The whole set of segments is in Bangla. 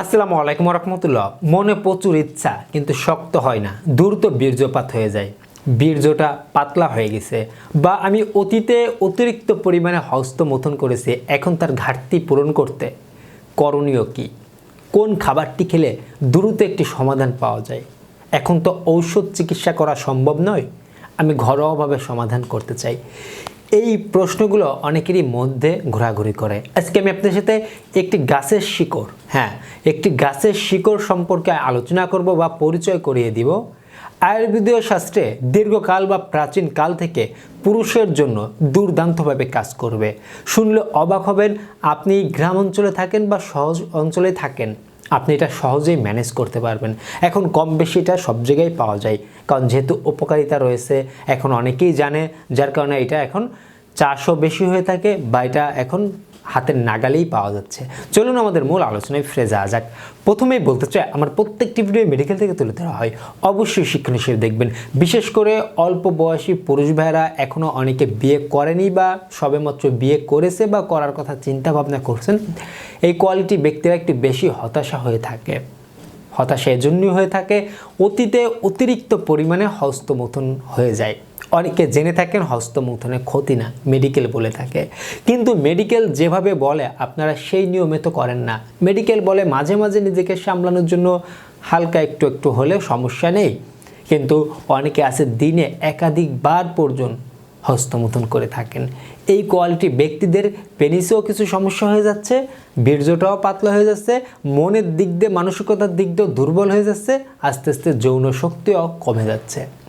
আসসালামু আলাইকুম রহমতুল্লাহ মনে প্রচুর ইচ্ছা, কিন্তু শক্ত হয় না। দ্রুত বীর্যপাত হয়ে যায়। বীর্যটা পাতলা হয়ে গেছে। বা আমি অতীতে অতিরিক্ত পরিমাণে হস্তমথন করেছি, এখন তার ঘাটতি পূরণ করতে। করণীয় কি? কোন খাবারটি খেলে দ্রুত একটি সমাধান পাওয়া যায়? এখন তো ঔষধ চিকিৎসা করা সম্ভব নয়। আমি ঘরোয়াভাবে সমাধান করতে চাই। এই প্রশ্নগুলো অনেকেরই মধ্যে ঘোরাঘুরি করে। আজকে আমি আপনাদের সাথে একটি গাছের শিকড় হ্যাঁ একটি গাছের শিকড় সম্পর্কে আলোচনা করব বা পরিচয় করিয়ে দিব। আয়ুর্বেদীয় শাস্ত্রে দীর্ঘকাল বা প্রাচীন কাল থেকে পুরুষের জন্য দুর্দান্তভাবে কাজ করবে। শুনলে অবাক হবেন, আপনি গ্রাম অঞ্চলে থাকেন বা সহজ অঞ্চলে থাকেন। আপনি এটা সহজেই ম্যানেজ করতে পারবেন। এখন কম বেশি এটা সব জায়গায় পাওয়া যায়। কারণ যেহেতু উপকারিতা রয়েছে, এখন অনেকেই জানে, যার কারণে এটা এখন চারশো বেশি হয়ে থাকে বা এটা এখন হাতের নাগালেই পাওয়া যাচ্ছে। চলুন আমাদের মূল আলোচনায় ফিরে যাওয়া যাক। প্রথমেই বলতে চাই, আমার প্রত্যেকটি ভিডিও মেডিকেল থেকে তুলে ধরা হয়। অবশ্যই শিক্ষণ হিসেবে দেখবেন। বিশেষ করে অল্প বয়সী পুরুষ ভাইয়েরা এখনও অনেকে বিয়ে করেনি বা সবেমাত্র বিয়ে করেছে বা করার কথা চিন্তা ভাবনা করছেন, এই কোয়ালিটি ব্যক্তিরা একটু বেশি হতাশা হয়ে থাকে। হতাশা এজন্যই হয়ে থাকে, অতীতে অতিরিক্ত পরিমাণে হস্তমথন হয়ে যায়। অনেকে জেনে থাকেন হস্তমথনে ক্ষতি না মেডিকেল বলে থাকে। কিন্তু মেডিকেল যেভাবে বলে, আপনারা সেই নিয়মে তো করেন না। মেডিকেল বলে মাঝে মাঝে নিজেকে সামলানোর জন্য হালকা একটু একটু হলে সমস্যা নেই। কিন্তু অনেকে আছে দিনে একাধিকবার পর্যন্ত হস্তমথন করে থাকেন। এই কোয়ালিটি ব্যক্তিদের পেনিসেও কিছু সমস্যা হয়ে যাচ্ছে, বীর্যটাও পাতলা হয়ে যাচ্ছে, মনের দিক দিয়ে, মানসিকতার দিক দিয়েও দুর্বল হয়ে যাচ্ছে, আস্তে আস্তে যৌন শক্তিও কমে যাচ্ছে।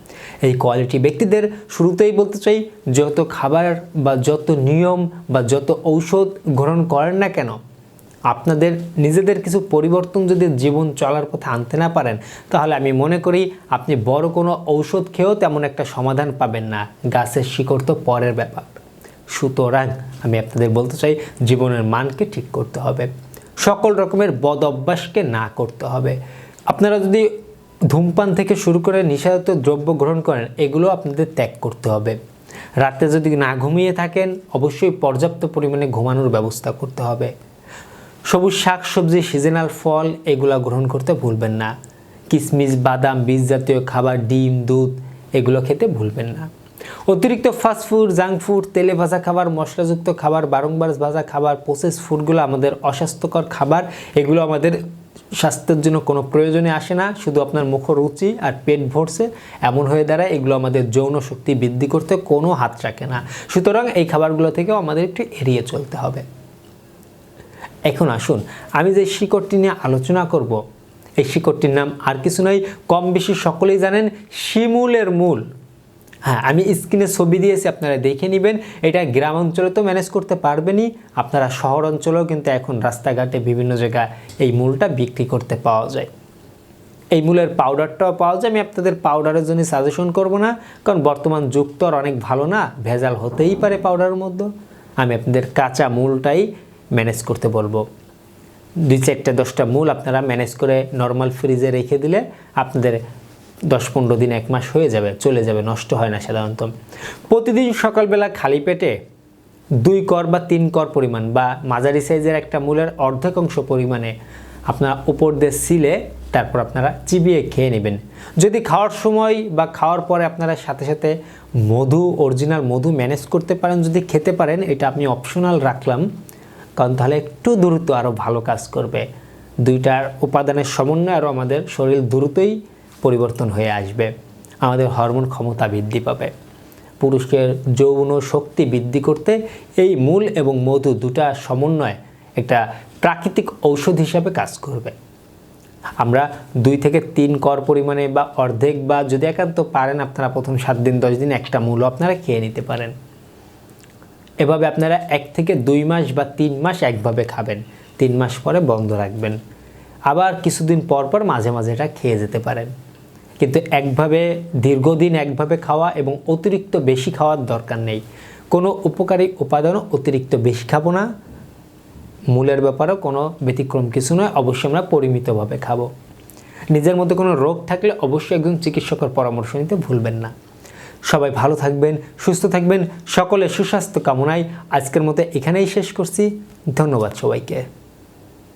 এই কোয়ালিটি ব্যক্তিদের শুরুতেই বলতে চাই, যত খাবার বা যত নিয়ম বা যত ঔষধ গ্রহণ করেন না কেন, আপনাদের নিজেদের কিছু পরিবর্তন যদি জীবন চলার পথে আনতে না পারেন, তাহলে আমি মনে করি আপনি বড় কোনো ঔষধ খেয়েও তেমন একটা সমাধান পাবেন না। গাছের শিকড় তো পরের ব্যাপার। সুতরাং আমি আপনাদের বলতে চাই, জীবনের মানকে ঠিক করতে হবে। সকল রকমের বদ অভ্যাসকে না করতে হবে। আপনারা যদি ধূমপান থেকে শুরু করে নিশাজাতীয় দ্রব্য গ্রহণ করেন, এগুলো আপনাদের ত্যাগ করতে হবে। রাতে যদি না ঘুমিয়ে থাকেন, অবশ্যই পর্যাপ্ত পরিমাণে ঘুমানোর ব্যবস্থা করতে হবে। সবুজ শাক, সবজি, সিজনাল ফল, এগুলো গ্রহণ করতে ভুলবেন না। কিশমিশ বাদাম, বীজ জাতীয় খাবার, ডিম, দুধ, এগুলো খেতে ভুলবেন না। অতিরিক্ত ফাস্টফুড জাঙ্ক ফুড তেলে ভাজা খাবার, মশলাযুক্ত খাবার, বারংবার ভাজা খাবার প্রসেস ফুডগুলো আমাদের অস্বাস্থ্যকর খাবার, এগুলো আমাদের স্বাস্থ্যের জন্য কোনো প্রয়োজনে আসে না, শুধু আপনার মুখ রুচি আর পেট ভরছে, এমন হয়ে দাঁড়ায় এগুলো আমাদের যৌন শক্তি বৃদ্ধি করতে কোনো হাত রাখে না। সুতরাং এই খাবারগুলো থেকেও আমাদের একটু এড়িয়ে চলতে হবে। এখন আসুন, আমি যে শিকড়টি নিয়ে আলোচনা করব, এই শিকড়টির নাম আর কিছু নয় কম বেশি সকলেই জানেন শিমুলের মূল। হ্যাঁ আমি স্ক্রিনে ছবি দিয়েছি, আপনারা দেখে নেবেন। এটা গ্রাম অঞ্চলে তো ম্যানেজ করতে পারবেনই। আপনারা শহর অঞ্চলেও কিন্তু এখন রাস্তাঘাটে বিভিন্ন জায়গায় এই মূলটা বিক্রি করতে পাওয়া যায়। এই মূলের পাউডারটাও পাওয়া যায়। আমি আপনাদের পাউডারের জন্য সাজেশন করব না, কারণ বর্তমান যুগ তো আর অনেক ভালো না। ভেজাল হতেই পারে পাউডারের মধ্যে। আমি আপনাদের কাঁচা মূলটাই ম্যানেজ করতে বলব। দুই চারটে দশটা মূল আপনারা ম্যানেজ করে নর্মাল ফ্রিজে রেখে দিলে আপনাদের দশ পনেরো দিন, এক মাস হয়ে যাবে, চলে যাবে, নষ্ট হয় না সাধারণত। প্রতিদিন সকালবেলা খালি পেটে দুই কর বা তিন কর পরিমাণ বা মাঝারি সাইজের একটা মূলের অর্ধেক অংশ পরিমাণে আপনারা উপর দিয়ে সিলে তারপর আপনারা চিবিয়ে খেয়ে নেবেন। যদি খাওয়ার সময় বা খাওয়ার পরে আপনারা সাথে সাথে মধু, অরিজিনাল মধু ম্যানেজ করতে পারেন, যদি খেতে পারেন, এটা আপনি অপশনাল রাখলাম। কারণ তাহলে একটু দ্রুত আরও ভালো কাজ করবে। দুইটার উপাদানের সমন্বয় আরও আমাদের শরীর দ্রুতই পরিবর্তন হয়ে আসবে। আমাদের হরমোন ক্ষমতা বৃদ্ধি পাবে। পুরুষের যৌন শক্তি বৃদ্ধি করতে এই মূল এবং মধু দুটা সমন্বয় একটা প্রাকৃতিক ঔষধ হিসাবে কাজ করবে। আমরা দুই থেকে তিন কর পরিমাণে বা অর্ধেক বা যদি একান্ত পারেন আপনারা প্রথম সাত দিন, দশ দিন একটা মূল আপনারা খেয়ে নিতে পারেন। এভাবে আপনারা এক থেকে দুই মাস বা তিন মাস একভাবে খাবেন। তিন মাস পরে বন্ধ রাখবেন। আবার কিছুদিন পর পর মাঝে মাঝে এটা খেয়ে যেতে পারেন। কিন্তু একভাবে দীর্ঘদিন একভাবে খাওয়া এবং অতিরিক্ত বেশি খাওয়ার দরকার নেই। কোনো উপকারী উপাদানও অতিরিক্ত বেশি খাব না। মূলের ব্যাপারেও কোনো ব্যতিক্রম কিছু নয়, অবশ্যই আমরা পরিমিতভাবে খাব। নিজের মধ্যে কোনো রোগ থাকলে অবশ্যই একজন চিকিৎসকের পরামর্শ নিতে ভুলবেন না। সবাই ভালো থাকবেন, সুস্থ থাকবেন সকলে সুস্বাস্থ্য কামনায় আজকের মতো এখানেই শেষ করছি। ধন্যবাদ সবাইকে।